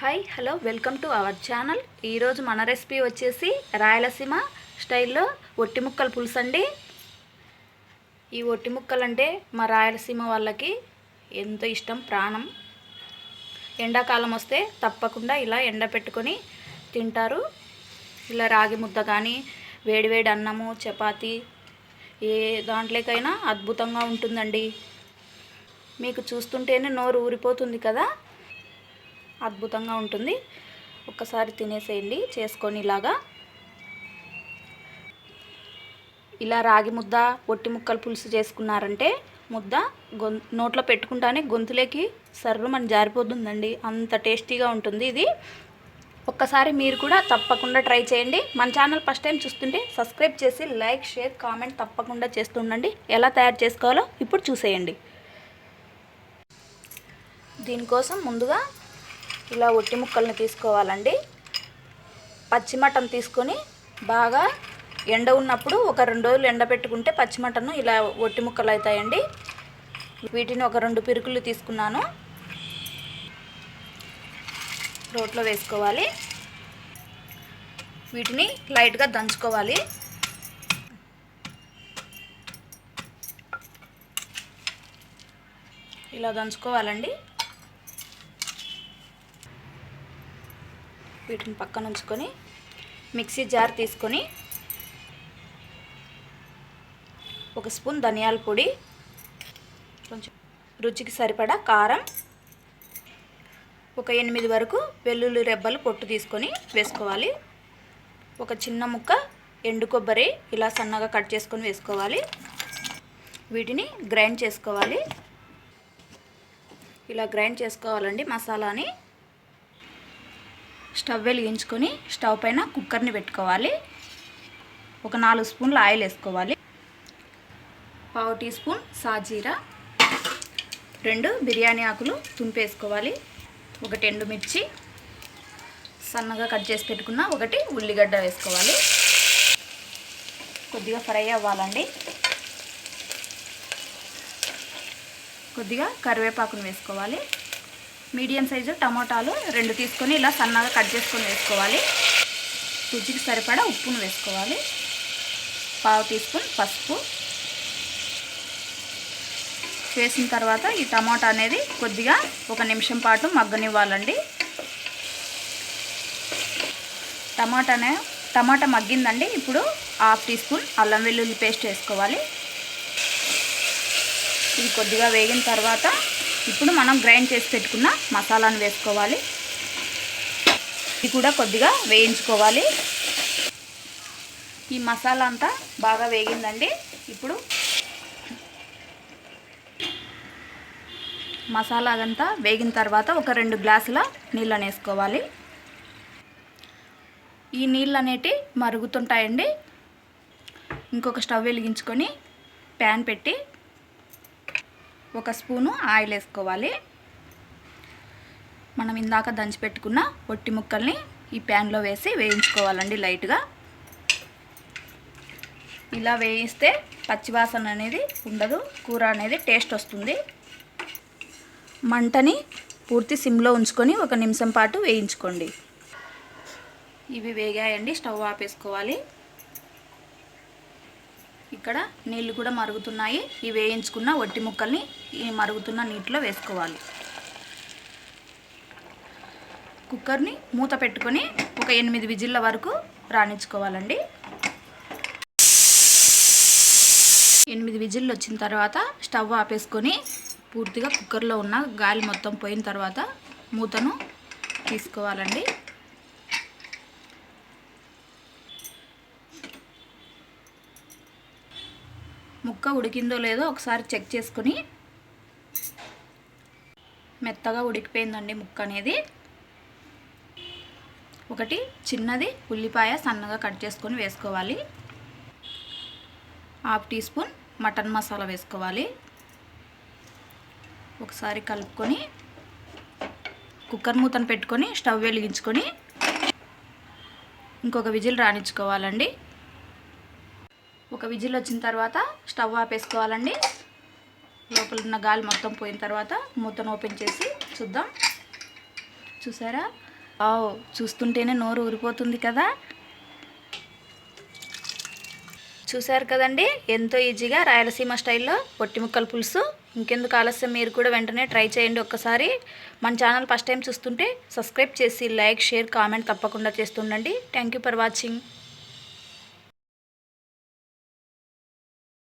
Hi hello welcome to our channel ఈరోజు మన recipe వచ్చేసి రాయలసీమ స్టైల్లో ఒట్టి ముక్కలు పులుసు అండి. ఈ ఒట్టి ముక్కలు అంటే మా రాయలసీమ వాళ్ళకి ఎంతో ఇష్టం ప్రాణం. ఎండాకాలం వస్తే తప్పకుండా ఇలా ఎండ పెట్టుకొని తింటారు. ఇలా రాగి ముద్ద కానీ వేడివేడి అన్నము చపాతి ఏ దాంట్లోకైనా అద్భుతంగా ఉంటుందండి. మీకు చూస్తుంటేనే నోరు ఊరిపోతుంది కదా. అద్భుతంగా ఉంటుంది. ఒక్కసారి తినేసేయండి. చేసుకొని ఇలాగా. ఇలా రాగి ముద్ద ఒట్టి ముక్కలు పులుసు చేసుకున్నారంటే ముద్ద గొం నోట్లో పెట్టుకుంటానే గొంతులోకి సర్రమని జారిపోతుందండి. అంత టేస్టీగా ఉంటుంది ఇది. ఒక్కసారి మీరు కూడా తప్పకుండా ట్రై చేయండి. మన ఛానల్ ఫస్ట్ టైం చూస్తుంటే సబ్స్క్రైబ్ చేసి లైక్ షేర్ కామెంట్ తప్పకుండా చేస్తుండండి ఎలా తయారు చేసుకోవాలో ఇప్పుడు చూసేయండి. దీనికోసం ముందుగా ఇలా ఒట్టి ముక్కల్ని తీసుకోవాలండి. పచ్చి మటన్ తీసుకొని బాగా ఎండ ఉన్నప్పుడు ఒక రెండు రోజులు ఎండ పెట్టుకుంటే పచ్చి మటన్ ఇలా ఒట్టి ముక్కలు అవుతాయండి. వీటిని ఒక రెండు పిరుకులు తీసుకున్నాను. రోట్లో వేసుకోవాలి. వీటిని లైట్గా దంచుకోవాలి. ఇలా దంచుకోవాలండి. వీటిని పక్కన ఉంచుకొని మిక్సీ జార్ తీసుకొని ఒక స్పూన్ ధనియాల పొడి కొంచెం రుచికి సరిపడా కారం ఒక ఎనిమిది వరకు వెల్లుల్లి రెబ్బలు పొట్టు తీసుకొని వేసుకోవాలి. ఒక చిన్న ముక్క ఎండు కొబ్బరి ఇలా సన్నగా కట్ చేసుకొని వేసుకోవాలి. వీటిని గ్రైండ్ చేసుకోవాలి. ఇలా గ్రైండ్ చేసుకోవాలండి మసాలాని. స్టవ్ వెలిగించుకొని స్టవ్ పైన కుక్కర్ని పెట్టుకోవాలి. ఒక నాలుగు స్పూన్ల ఆయిల్ వేసుకోవాలి. పావు టీ స్పూన్ సాజీరా. రెండు బిర్యానీ ఆకులు తుంపేసుకోవాలి. ఒకటి ఎండుమిర్చి సన్నగా కట్ చేసి పెట్టుకున్న ఒకటి ఉల్లిగడ్డ వేసుకోవాలి. కొద్దిగా ఫ్రై అవ్వాలండి. కొద్దిగా కరివేపాకును వేసుకోవాలి. మీడియం సైజు టమోటాలు రెండు తీసుకొని ఇలా సన్నగా కట్ చేసుకొని వేసుకోవాలి. రుచికి సరిపడా ఉప్పును వేసుకోవాలి. పావు టీ స్పూన్ పసుపు. వేసిన తర్వాత ఈ టమాటా అనేది కొద్దిగా ఒక నిమిషం పాటు మగ్గనివ్వాలండి. టమాటానే టమాటా మగ్గిందండి. ఇప్పుడు హాఫ్ టీ స్పూన్ అల్లం వెల్లుల్లి పేస్ట్ వేసుకోవాలి. ఇది కొద్దిగా వేగిన తర్వాత ఇప్పుడు మనం గ్రైండ్ చేసి పెట్టుకున్న మసాలాను వేసుకోవాలి. ఇది కూడా కొద్దిగా వేయించుకోవాలి. ఈ మసాలా అంతా బాగా వేగిందండి. ఇప్పుడు మసాలా అదంతా వేగిన తర్వాత ఒక రెండు గ్లాసుల నీళ్ళని వేసుకోవాలి. ఈ నీళ్ళు అనేటి మరుగుతుంటాయండి. ఇంకొక స్టవ్ వెలిగించుకొని ప్యాన్ పెట్టి ఒక స్పూను ఆయిల్ వేసుకోవాలి. మనం ఇందాక దంచి పెట్టుకున్న ముక్కల్ని ఈ ప్యాన్లో వేసి వేయించుకోవాలండి లైట్గా. ఇలా వేయిస్తే పచ్చివాసన అనేది ఉండదు కూర అనేది టేస్ట్ వస్తుంది. మంటని పూర్తి సిమ్లో ఉంచుకొని ఒక నిమిషం పాటు వేయించుకోండి. ఇవి వేగాయండి స్టవ్ ఆపేసుకోవాలి. ఇక్కడ నీళ్ళు కూడా మరుగుతున్నాయి. ఈ వేయించుకున్న వట్టి ముక్కల్ని ఈ మరుగుతున్న నీటిలో వేసుకోవాలి. కుక్కర్ని మూత పెట్టుకొని ఒక ఎనిమిది విజిల్ల వరకు రాణించుకోవాలండి. ఎనిమిది విజిల్లు వచ్చిన తర్వాత స్టవ్ ఆపేసుకొని పూర్తిగా కుక్కర్లో ఉన్న గాలి మొత్తం పోయిన తర్వాత మూతను తీసుకోవాలండి. ముక్క ఉడికిందో లేదో ఒకసారి చెక్ చేసుకొని మెత్తగా ఉడికిపోయిందండి ముక్క అనేది. ఒకటి చిన్నది ఉల్లిపాయ సన్నగా కట్ చేసుకొని వేసుకోవాలి. Half teaspoon mutton masala వేసుకోవాలి. ఒకసారి కలుపుకొని కుక్కర్ మూతను పెట్టుకొని స్టవ్ వెలిగించుకొని ఇంకొక విజిల్ రాణించుకోవాలండి ఒక విజిల్ వచ్చిన తర్వాత స్టవ్ ఆపేసుకోవాలండి. లోపల ఉన్న గాలి మొత్తం పోయిన తర్వాత మూతను ఓపెన్ చేసి చూద్దాం. చూసారా? ఆ చూస్తుంటేనే నోరు ఊరిపోతుంది కదా. చూశారు కదండి? ఎంతో ఈజీగా రాయలసీమ స్టైల్లో పొట్టి ముక్కల పులుసు. ఇంకెందుకు ఆలస్యం? మీరు కూడా వెంటనే ట్రై చేయండి ఒక్కసారి. మన ఛానల్ ఫస్ట్ టైం చూస్తుంటే సబ్స్క్రైబ్ చేసి లైక్ షేర్ కామెంట్ తప్పకుండా చేస్తుండండి. Thank you for watching.